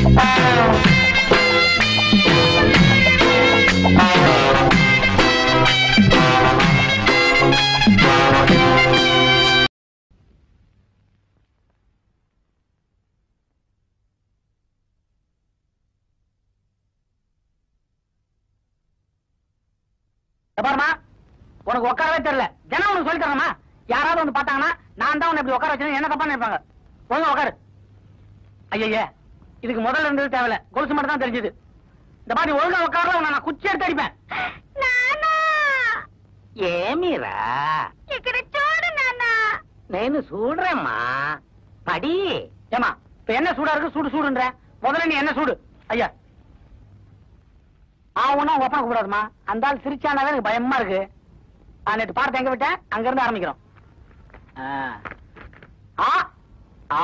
இத உனக்கு உட்காரவே தெரியல. ஜனம் உனக்கு சொல்லி தரமா யாராவது வந்து பார்த்தாங்கன்னா நான் தான் உன்னை இப்படி உட்கார வச்சேன் என்ன தப்பா நினைப்பாங்க ஒழுங்கா உட்காரு. ஐயய்ய இதுக்கு முதல்ல இருந்தது தேவையில்ல கொலுசு மட்டும் தான் தெரிஞ்சது இந்த மாதிரி ஒழுங்கா உட்காரல உன்னை நான் குச்சி எடுத்து அடிப்பேன் నానా ఏమిరా ఇక్కడ చూడు నానా నేను చూడరమ్మా పడి ஏமா இப்ப என்ன சூடா இருக்கு சூடு சூடுன்ற முதல்ல நீ என்ன சூடு ஐயா ஆவுனா உங்க அப்பா கூடாதுமா அந்த ஆள் சிரிச்சானாவே எனக்கு பயமா இருக்கு ஆ, நேத்து பாடத்தை எங்க விட்டேன் அங்க இருந்து ஆரம்பிக்கிறோம் ஆ. ஆ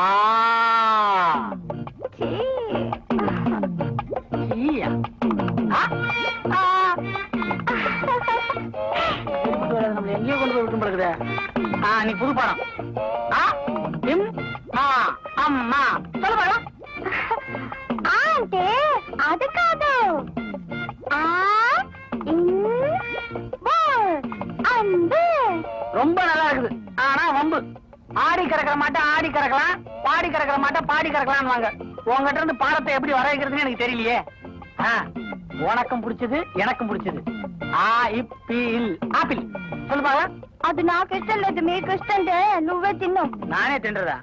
எங்கேயோ கொண்டு போய் நீ புது படம் அம்மா சொல்லு படம் அது காது ரொம்ப நல்லா இருக்குது. ஆனா வம்பு. ஆடி கறக்கிற மாட்டா ஆடி கறக்கலாம். பாடி கறக்கிற மாட்டா பாடி கறக்கலான்னு வாங்க உங்ககிட்ட இருந்து பாடத்தை எப்படி வர வைக்கிறதுன்னு எனக்கு தெரியலையே ஆ, உனக்கும் பிடிச்சது எனக்கும் பிடிச்சது ஆ இப்பில் ஆப்பிள் சொல்லு பாக்கலாம் అది నాకు ఇష్టం లేదు మీకు ఇష్టం అంటే నువ్వే తిన్ను நானே தின்றதா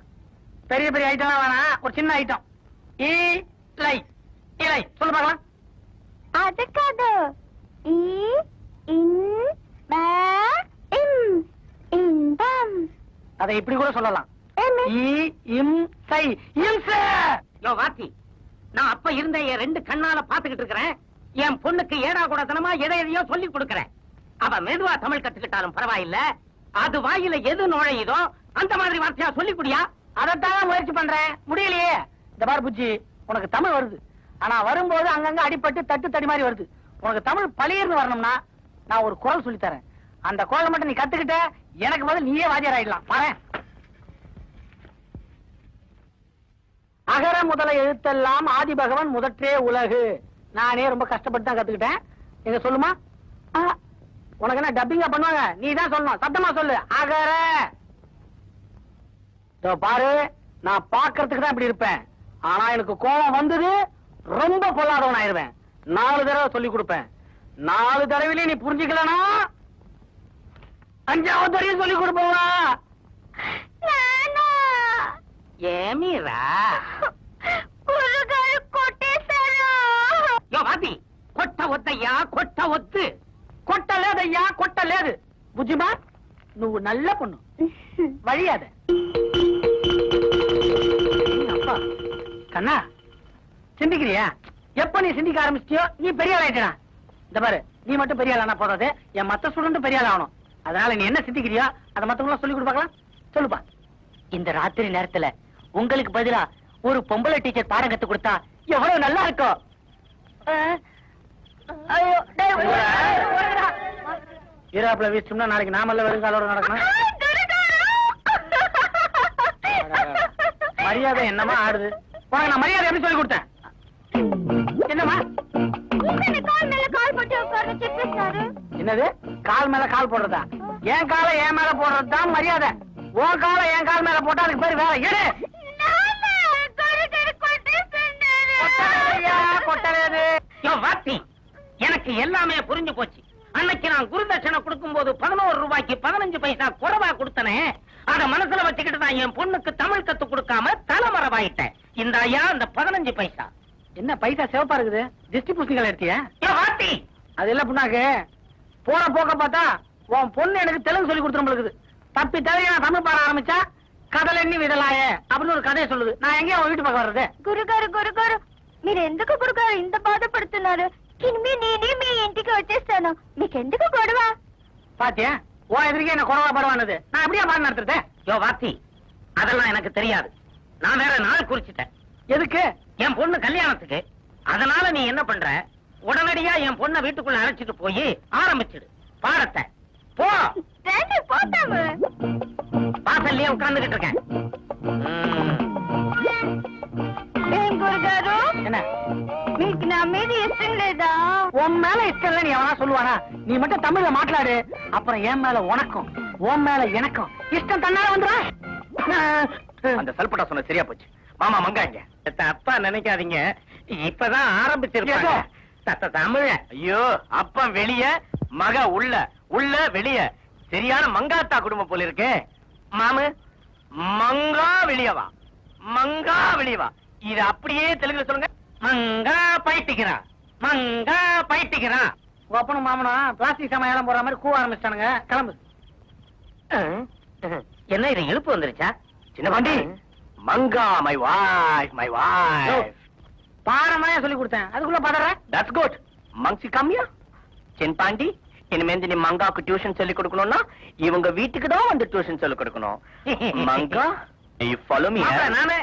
பெரிய பெரிய ஐட்டம்லாம் வேணாம் ஒரு சின்ன ஐட்டம் இலை இலை சொல்லு பார்க்கலாம் అది కాదు ఈ ఇన్ బా ఇన్ ఇందం அதை இப்படி கூட சொல்லலாம் ఏమి இ இம் சை இம்ச யோ வாத்தி. நான் அப்ப இருந்த என் ரெண்டு கண்ணால பாத்துக்கிட்டு இருக்கிறேன். என் பொண்ணுக்கு ஏடா தனமா எதை எதையோ சொல்லி கொடுக்கறேன். அவ மெதுவா தமிழ் கத்துக்கிட்டாலும் பரவாயில்ல. அது வாயில எது நுழையுதோ அந்த மாதிரி வார்த்தையா சொல்லி குடியா? அதைத்தான் முயற்சி பண்றேன். முடியலையே. இந்த பாரு புஜ்ஜி உனக்கு தமிழ் வருது. ஆனா வரும்போது அங்கங்க அடிபட்டு தட்டு தடி மாதிரி வருது. உனக்கு தமிழ் பழியிருந்து வரணும்னா நான் ஒரு குரல் சொல்லித்தரேன் அந்த குரலை மட்டும் நீ கத்துக்கிட்ட எனக்கு பதில் நீயே வாத்தியார் ஆயிடலாம். பாரு அகர முதல எழுத்தெல்லாம் ஆதி பகவன் முதற்றே உலகு. நானே ரொம்ப கஷ்டப்பட்டு தான் கத்துக்கிட்டேன். எங்க சொல்லுமா? உனக்கு என்ன டப்பிங்கா பண்ணுவாங்க? நீ தான் சொல்லணும். சத்தமா சொல்லு. அகர. பாரு நான் பாக்குறதுக்கு தான் இப்படி இருப்பேன். ஆனா எனக்கு கோபம் வந்தது ரொம்ப பொல்லாதவன் ஆயிருவேன் நாலு தடவை சொல்லி கொடுப்பேன். நாலு தடவையிலே நீ புரிஞ்சுக்கலனா? அஞ்சாவது தடவையும் சொல்லி கொடுப்பவா ఏమిరా గురుగారు కొట్టేశారు யோ வாத்தி கொட்ட ஒத்தையா கொட்ட ஒத்து కొట్టలేదయ్యా కొట్టలేదు బుజ్జిమా నువ్వు నల్ల పొన్ను வழியாத அப்பா கண்ணா சிந்திக்கிறியா எப்ப நீ சிந்திக்க ஆரம்பிச்சிட்டியோ நீ பெரிய ஆள் ஆயிட்டா இந்த பாரு நீ மட்டும் பெரிய ஆள் ஆனா போதாது என் மத்த ஸ்டூடெண்ட் பெரிய ஆள் ஆகணும் அதனால நீ என்ன சிந்திக்கிறியோ அதை மத்தவங்க சொல்லி கொடுப்பாக்கலாம் சொல்லுப்பா இந்த ராத்திரி நேரத்துல உங்களுக்கு பதிலா ஒரு பொம்பளை டீச்சர் பாடம் கத்து கொடுத்தா எவ்வளவு நல்லா இருக்கும்? ஈராப்ல வீசணும்னா நாளைக்கு நாமல்ல வெறுங்காலோட நடக்கணும். மரியாதை என்னமா ஆடுது? உனக்கு நான் மரியாதை எப்படி சொல்லி கொடுத்தேன்? என்னமா என்னது? கால் மேல கால் போடுறதா? என் காலை என் மேல போடுறது தான் மரியாதை. உன் காலை என் கால் மேல போட்டா அதுக்கு பேர் வேலை. எடு! கொட்டவேது? வாத்தி. எனக்கு எல்லாமே புரிஞ்சு போச்சு. அன்னைக்கு நான் குருதட்சணை கொடுக்கும் போது பதினோரு ரூபாய்க்கு பதினஞ்சு பைசா குறைவா கொடுத்தனே. அத மனசுல வச்சுக்கிட்டு தான் என் பொண்ணுக்கு தமிழ் கத்து கொடுக்காம தலைமறைவாயிட்டேன். இந்த ஐயா அந்த பதினஞ்சு பைசா. என்ன பைசா சிவப்பா இருக்குது? திருஷ்டி புஸ்திகள் எடுத்தியா? வாத்தி. அது இல்ல புண்ணாக்கு. போன போக்க பார்த்தா உன் பொண்ணு எனக்கு தெலுங்கு சொல்லி கொடுத்துரும்பளுக்குது தப்பி தலையா தமிழ் பாட ஆரம்பிச்சா கடல் எண்ணி விடலாயே அப்படின்னு ஒரு கதையை சொல்லுது. நான் எங்கேயா வீட்டு பக்கம் வர்றது. குரு குரு குரு குரு. మీరు ఎందుకు గురుగారు ఇంత బాధపడుతున్నారు ఇనిమి నేనే మీ ఇంటికి వచ్చేస్తాను మీకెందుకు గొడవ பாத்தியா உன் எதிர்க்கே என்ன குறவா பரவானது நான் எப்படியா பாடம் நடத்துறது யோ வாத்தி அதெல்லாம் எனக்கு தெரியாது நான் வேற நாள் குறிச்சிட்டேன் எதுக்கு என் பொண்ணு கல்யாணத்துக்கு அதனால நீ என்ன பண்ற உடனடியா என் பொண்ணை வீட்டுக்குள்ள அழைச்சிட்டு போய் ஆரம்பிச்சிடு பாடத்தை போ రండి పోతాము வாசல்லயே உட்கார்ந்துகிட்டு இருக்கேன் ம். உன் மேல இஷ்டம் நீ எவனா சொல்லுவானா? நீ மட்டும் தமிழ்ல மாట్లాடு அப்புறம் என் மேல உனக்கும் உன் மேல எனக்கும். இஷ்டம் தன்னால வந்துடும் சல்பட்டா சொன்ன சரியா போச்சு. மாமா மங்காங்க. தப்பா நினைக்காதீங்க. இப்பதான் ஆரம்பிச்சிருக்காங்க தமிழ. ஐயோ அப்பா வெளிய மக உள்ள உள்ள வெளிய. சரியான மங்காத்தா குடும்பம் போல இருக்கு மாமு மங்கா வெளியவா மங்கா வெளியவா இது அப்படியே தெலுங்குல சொல்லுங்க. மங்கா பைத்திக்கிறா மங்கா பைத்திக்கிறா உங்க அப்பனும் மாமனும் பிளாஸ்டிக் சமையலாம் போற மாதிரி கூவ ஆரம்பிச்சிட்டானுங்க. கிளம்பு. என்ன இது இழுப்பு வந்துருச்சா? சின்ன பாண்டி. மங்கா மை வாய்ஸ் மை வாய்ஸ் பாரமாயா சொல்லி கொடுத்தேன். அதுக்குள்ள பதற தட்ஸ் குட் மங்சி கம்மியா? சின் பாண்டி இனிமேந்து நீ மங்காக்கு டியூஷன் சொல்லி கொடுக்கணும்னா இவங்க வீட்டுக்கு தான் வந்து டியூஷன் சொல்லி கொடுக்கணும். மங்கா follow me மாப்ள, நானே.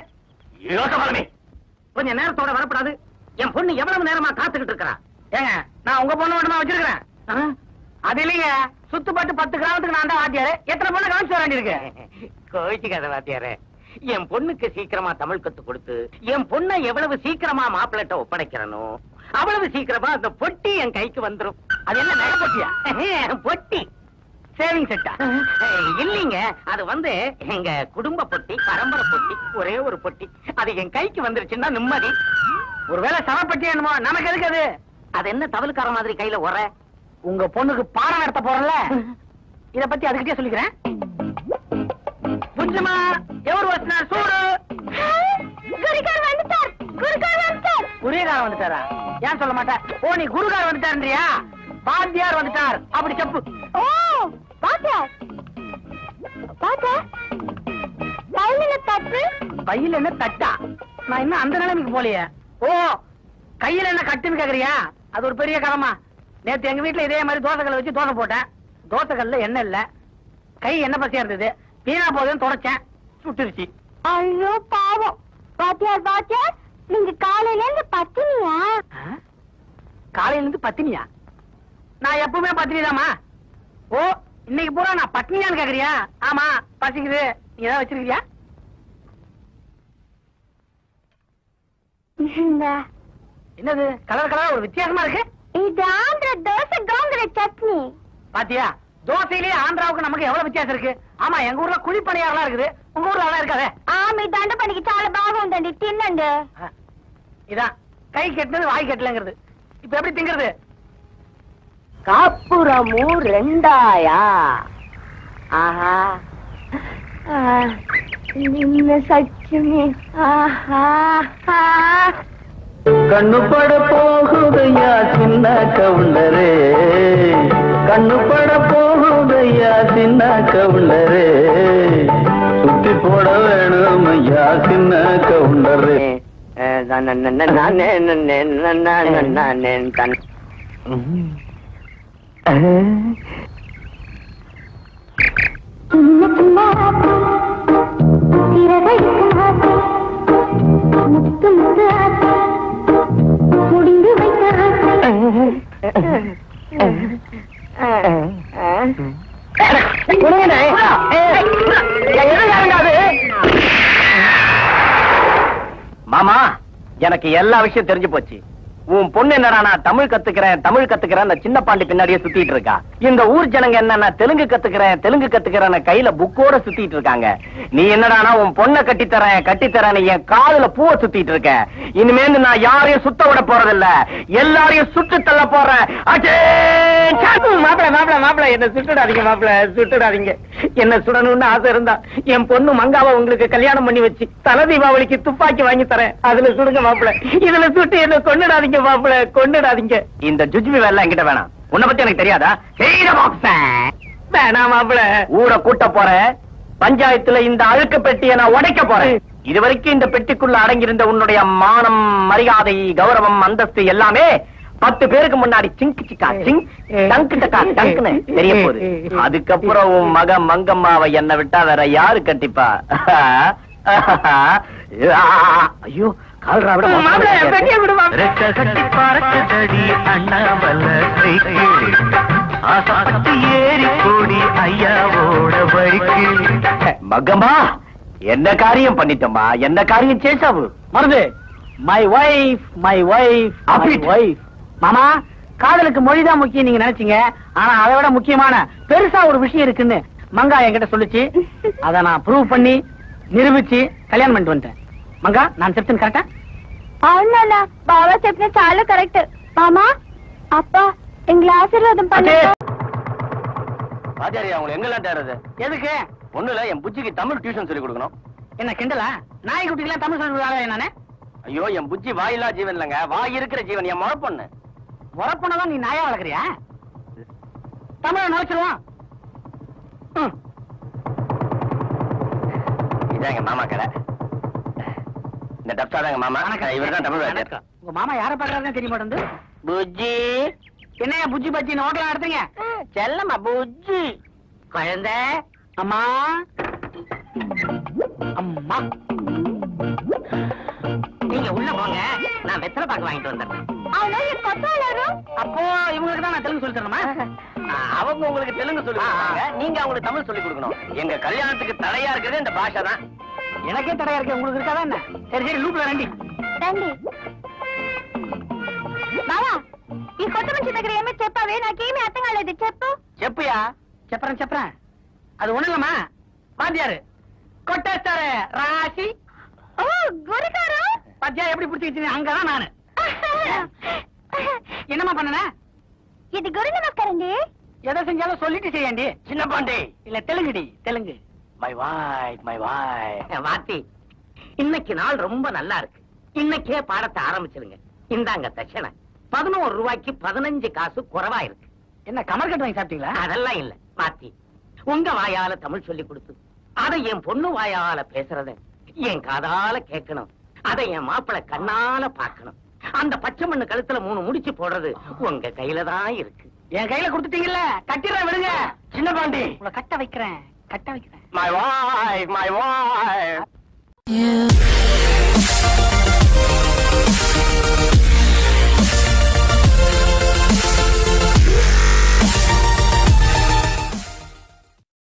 கொஞ்சம் நேரத்தோட வரக்கூடாது என் பொண்ணு எவ்வளவு நேரமா காத்துக்கிட்டு இருக்கறா? ஏங்க நான் உங்க பொண்ணு மட்டும் வச்சிருக்கிறேன். அது இல்லைங்க. சுத்துப்பட்டு பத்து கிராமத்துக்கு நான் தான் வாத்தியாரு எத்தனை பொண்ணு கவனிச்சு வர வேண்டியிருக்கு? கோவிச்சுக்காத வாத்தியாரே என் பொண்ணுக்கு சீக்கிரமா தமிழ் கத்து கொடுத்து என் பொண்ணை எவ்வளவு சீக்கிரமா மாப்பிள்ளட்ட ஒப்படைக்கிறனோ அவ்வளவு சீக்கிரமா அந்த பொட்டி என் கைக்கு வந்துரும். அது என்ன நகை பொட்டியா? பொட்டி. சேவிங் செட்டா இல்லீங்க. அது வந்து எங்க குடும்ப பொட்டி பரம்பரை பொட்டி ஒரே ஒரு பொட்டி. அது என் கைக்கு வந்துருச்சுன்னா நிம்மதி. ஒருவேளை சவப்பட்டி என்னமோ? நமக்கு எதுக்கு அது? அது என்ன தவளுக்கார மாதிரி கையில உர? உங்க பொண்ணுக்கு பாடம் நடத்த போறல இத பத்தி அதுகிட்டே சொல்லிக்கிறேன். புஞ்சமா எவர் வச்சினா சூடு குருகார் வந்துட்டார். குருகார் வந்துட்டார். குருகார் வந்துட்டாரா? ஏன் சொல்ல மாட்டேன்? ஓ நீ குருகார் வந்துட்டாருன்றியா? பாத்தியார் வந்துட்டார். அப்படி செப்பு. ஓ பாத்தா? பாத்தா? கையில தப்பு கையில என்ன தட்டா? நான் இன்னும் அந்த நிலைமைக்கு போலையே ஓ கையில என்ன கட்டுன்னு கேக்குறியா? அது ஒரு பெரிய கதமா நேத்து எங்க வீட்டுல இதே மாதிரி தோசைக்கல்ல வச்சு தோசை போட்டேன். தோசைக்கல்ல எண்ணெய் இல்ல. கை எண்ணெய் பசியா இருந்தது? வீணா போகுதுன்னு தொடச்சேன். சுட்டுருச்சு. ஐயோ பாவம். பாத்தியார் பாத்தியார் நீங்க காலையில இருந்து பத்தினியா? காலையில இருந்து பத்தினியா? நான் எப்பவுமே பத்தினிதாமா ஓ இன்னைக்கு பூரா நான் பட்னியான்னு கேக்குறியா? ஆமா பசிக்குது. நீ ஏதாவது வச்சிருக்கியா என்னது கலர் கலர் ஒரு வித்தியாசமா இருக்கு? இது ஆந்திர தோசை கோங்குற சட்னி. பாத்தியா தோசையிலேயே ஆந்திராவுக்கு நமக்கு எவ்வளவு வித்தியாசம் இருக்கு? ஆமா எங்க ஊர்ல குழிப்பணியாரெல்லாம் இருக்குது. உங்க ஊர்ல அதான் இருக்காதே? ஆமா இதாண்ட பண்ணிக்கு சால பாகுண்டண்டி தின்னண்டு இதான். கை கெட்டினது வாய் கெட்டலங்கிறது. இப்ப எப்படி திங்கிறது? காப்புறமும் ரெண்டாயா ஆஹா நின்ன சச்சுமே ஆஹா கண்ணுப்பட போகுதையா சின்ன கவுண்டரே கண்ணுப்பட போகுதையா சின்ன கவுண்டரே சுத்தி போட வேணும் ஐயா சின்ன கவுண்டரே நான் நான் நான் நான் நான் நான் நான் நான் மாமா எனக்கு எல்லா விஷயம் தெரிஞ்சு போச்சு. உன் பொண்ணு என்னடா நான் தமிழ் கத்துக்கிறேன் தமிழ் கத்துக்கிறேன் அந்த சின்ன பாண்டி பின்னாடியே சுத்திட்டு இருக்கா? இந்த ஊர் ஜனங்க என்ன நான் தெலுங்கு கத்துக்கிறேன் தெலுங்கு கத்துக்கிறேன் கையில புக்கோட சுத்திட்டு இருக்காங்க. நீ என்னடானா உன் பொண்ணை கட்டித்தரேன் கட்டித்தரேன் என் காதுல பூவை சுத்திட்டு இருக்க. இனிமேந்து நான் யாரையும் சுத்த விட போறதில்ல. எல்லாரையும் சுட்டு தள்ள போறேன். மாப்பிள மாப்பிள மாப்பிள என்ன சுட்டுடாதீங்க மாப்பிள சுட்டுடாதீங்க. என்ன சுடணும்னு ஆசை இருந்தா என் பொண்ணு மங்காவை உங்களுக்கு கல்யாணம் பண்ணி வச்சு தல தீபாவளிக்கு துப்பாக்கி வாங்கி தரேன். அதுல சுடுங்க மாப்பிள. இதுல சுட்டு என்ன கொண்டுடாதீங்க மாப்பிள கொண்டுடாதீங்க. இந்த ஜுஜ்மி வேலை என்கிட்ட வேணாம். உன்னை பத்தி எனக்கு தெரியாதா? வேணாம் மாப்பிள ஊரை கூட்ட போறேன் பஞ்சாயத்துல இந்த அழுக்கு பெட்டியை நான் உடைக்க போறேன். இதுவரைக்கும் இந்த பெட்டிக்குள்ள அடங்கியிருந்த உன்னுடைய மானம் மரியாதை கௌரவம் அந்தஸ்து எல்லாமே பத்து பேருக்கு முன்னாடி சிங்க் சிக்கா சிங் டங்கு டக்கா டங்குன்னு தெரிய போகுது. அதுக்கப்புறம் உன் மக மங்கம்மாவை என்ன விட்டா வேற யாரு கட்டிப்பா? ஐயோ கால்ரா மகமா என்ன காரியம் பண்ணிட்டோமா என்ன காரியம் சேசாவு மருந்து மை வைஃப் மை வைஃப் அப்படி வைஃப் மாமா காதலுக்கு மொழிதான் முக்கியம் நீங்க நினைச்சீங்க. ஆனா அதை விட முக்கியமான பெருசா ஒரு விஷயம் இருக்குன்னு மங்கா என்கிட்ட சொல்லுச்சு. அதை நான் ப்ரூவ் பண்ணி நிரூபிச்சு கல்யாணம் பண்ணிட்டு வந்துட்டேன். மங்கா நான் செப்டன் கரெக்டா అవునా బావా చెప్పిన చాలా కరెక్ట్ మామా అప్ప ఎంగ్ల ఆశీర్వాదం பண்ணு ஆச்சாரியா உங்களை எங்கெல்லாம் தேடுறது எதுக்கு ஒண்ணு இல்ல என் புச்சிக்கு தமிழ் டியூஷன் சொல்லி கொடுக்கணும் என்ன கிண்டலா நாய்க்குட்டிக்கெல்லாம் தமிழ் சொல்லி நானே ஐயோ என் புச்சி வாயில்லா ஜீவன் இல்லைங்க வாய் இருக்கிற ஜீவன் என் முழ பொண்ணு உரப்பனதான் நீ நாயா வளர்க்குறியா தமிழ நோச்சிருவான் இதான் எங்க மாமா கடை இந்த டப்சா தாங்க மாமா இவர் தான் தமிழ் உங்க மாமா யார பாக்குறாருன்னு தெரிய மாட்டேங்குது புஜ்ஜி. என்னையா புஜ்ஜி பச்சி நோட்டெல்லாம் எடுத்துங்க? செல்லம்மா புஜ்ஜி. குழந்த அம்மா. அம்மா. நீங்க உள்ள போங்க. நான் வெத்தலை பாக்கு வாங்கிட்டு வந்துடுறேன். அப்போ இவங்களுக்கு தான் நான் தெலுங்கு சொல்லி அவங்க உங்களுக்கு தெலுங்கு சொல்லி நீங்க அவங்களுக்கு தமிழ் சொல்லி கொடுக்கணும். எங்க கல்யாணத்துக்கு தடையா இருக்கிறது இந்த பாஷை தான். எனக்கே தடையா இருக்கு உங்களுக்கு இருக்காதா என்ன சரி சரி லூப்ல ரெண்டி రండి బావా ఈ కొత్త మనిషి దగ్గర ఏమీ చెప్పావే నాకేమీ అర్థం కాలేదు చెప్పు செப்பியா செப்பறேன் செப்பறேன் அது ஒண்ணு இல்லம்மா வாத்தியாரு கொட்டேஸ்டாரு ராசி ఓ గురుగారు பாத்தியா எப்படி பிடிச்சிக்கிச்சு அங்கதான் நானு என்னம்மா பண்ணன ఇది గురు నమస్కారం అండి எதை செஞ்சாலும் சொல்லிட்டு செய்யண்டி சின்ன பாண்டி இல்ல தெலுங்குடி தெலுங்கு மை வாய் மை வாய் வாத்தி இன்னைக்கு நாள் ரொம்ப நல்லா இருக்கு. இன்னைக்கே பாடத்தை ஆரம்பிச்சிருங்க. இந்தாங்க தட்சணை. பதினோரு ரூபாய்க்கு பதினஞ்சு காசு குறைவா இருக்கு என்ன கமர் கட்டு வாங்கி சாப்பிட்டீங்களா? அதெல்லாம் இல்ல மாத்தி உங்க வாயால தமிழ் சொல்லி கொடுத்து அதை என் பொண்ணு வாயால பேசுறத என் காதால கேட்கணும். அதை என் மாப்பிளை கண்ணால பார்க்கணும். அந்த பச்சை மண்ணு கழுத்துல மூணு முடிச்சு போடுறது உங்க கையில தான் இருக்கு. என் கையில கொடுத்துட்டீங்கல்ல? கட்டிடுறேன் விடுங்க. சின்ன பாண்டி. உங்களை கட்ட வைக்கிறேன் கட்ட வைக்கிறேன். My wife, my wife. Yeah.